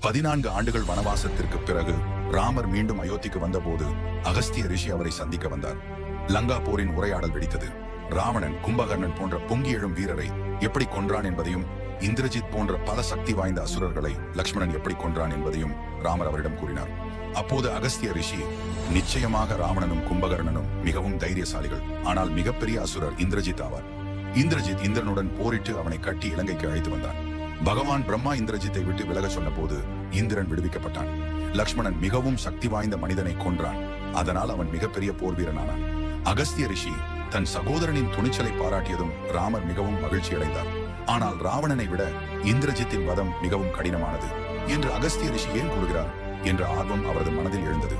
பதினான்கு ஆண்டுகள் வனவாசத்திற்கு பிறகு ராமர் மீண்டும் அயோத்திக்கு வந்தபோது அகஸ்திய ரிஷி அவரை சந்திக்க வந்தார். லங்கா போரின் உரையாடல் வெடித்தது. ராவணன் கும்பகர்ணன் போன்ற பொங்கி எழும் வீரரை எப்படி கொன்றான் என்பதையும் இந்திரஜித் போன்ற பல சக்தி வாய்ந்த அசுரர்களை லக்ஷ்மணன் எப்படி கொன்றான் என்பதையும் ராமர் அவரிடம் கூறினார். அப்போது அகஸ்திய ரிஷி நிச்சயமாக ராவணனும் கும்பகர்ணனும் மிகவும் தைரியசாலிகள். ஆனால் மிகப்பெரிய அசுரர் இந்திரஜித் ஆவார். இந்திரஜித் இந்திரனுடன் போரிட்டு அவனை கட்டி இலங்கைக்கு அழைத்து வந்தான் பகவான் பிரம்மா இந்திரஜித்தை விட்டு விலக சொன்னபோது இந்திரன் விடுவிக்கப்பட்டான். லக்ஷ்மணன் மிகவும் சக்தி வாய்ந்த மனிதனை கொன்றான். அதனால் அவன் மிகப்பெரிய போர் வீரனானான். அகஸ்திய ரிஷி தன் சகோதரனின் துணிச்சலை பாராட்டியதும் ராமர் மிகவும் மகிழ்ச்சி அடைந்தார். ஆனால் ராவணனை விட இந்திரஜித்தின் வதம் மிகவும் கடினமானது. என்று அகஸ்திய ரிஷி ஏன் கூறுகிறார்? என்ற ஆர்வம் அவரது மனதில் எழுந்தது.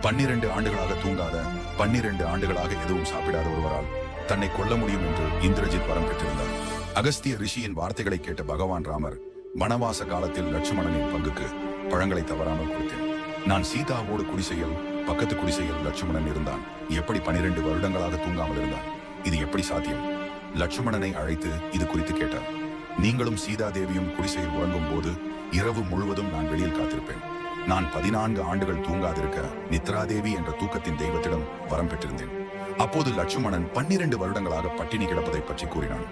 பன்னிரண்டு ஆண்டுகளாக தூங்காத பன்னிரண்டு ஆண்டுகளாக எதுவும் சாப்பிடாத ஒருவரால் தன்னை கொல்ல முடியும் என்று இந்திரஜித் வரம் பெற்றிருந்தார். அகஸ்திய ரிஷியின் வார்த்தைகளை கேட்ட பகவான் ராமர் வனவாச காலத்தில் லட்சுமணனின் பங்குக்கு பழங்களை தவறாமல் கொடுத்தேன். நான் சீதாவோடு குடிசையில் பக்கத்து குடிசையில் லட்சுமணன் இருந்தான். எப்படி பனிரெண்டு வருடங்களாக தூங்காமல் இருந்தான்? இது எப்படி சாத்தியம்? லட்சுமணனை அழைத்து இது குறித்து கேட்டார். நீங்களும் சீதா தேவியும் குடிசையில் உறங்கும் போது இரவு முழுவதும் நான் வெளியில் காத்திருப்பேன். நான் பதினான்கு ஆண்டுகள் தூங்காதிருக்க நித்ராதேவி என்ற தூக்கத்தின் தெய்வத்திடம் வரம் பெற்றிருந்தேன். அப்போது லட்சுமணன் பன்னிரண்டு வருடங்களாக பட்டினி கிடப்பதை பற்றி கூறினான்.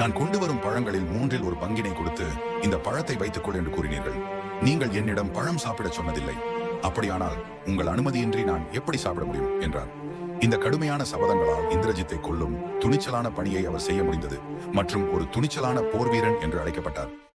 நான் கொண்டு வரும் பழங்களில் மூன்றில் ஒரு பங்கினை கொடுத்து இந்த பழத்தை வைத்துக் கொள் என்று கூறினீர்கள். நீங்கள் என்னிடம் பழம் சாப்பிடச் சொன்னதில்லை. அப்படியானால் உங்கள் அனுமதியின்றி நான் எப்படி சாப்பிட முடியும்? என்றார். இந்த கடுமையான சபதங்களால் இந்திரஜித்தை கொல்லும் துணிச்சலான பணியை அவர் செய்ய முடிந்தது. மற்றும் ஒரு துணிச்சலான போர்வீரன் என்று அழைக்கப்பட்டார்.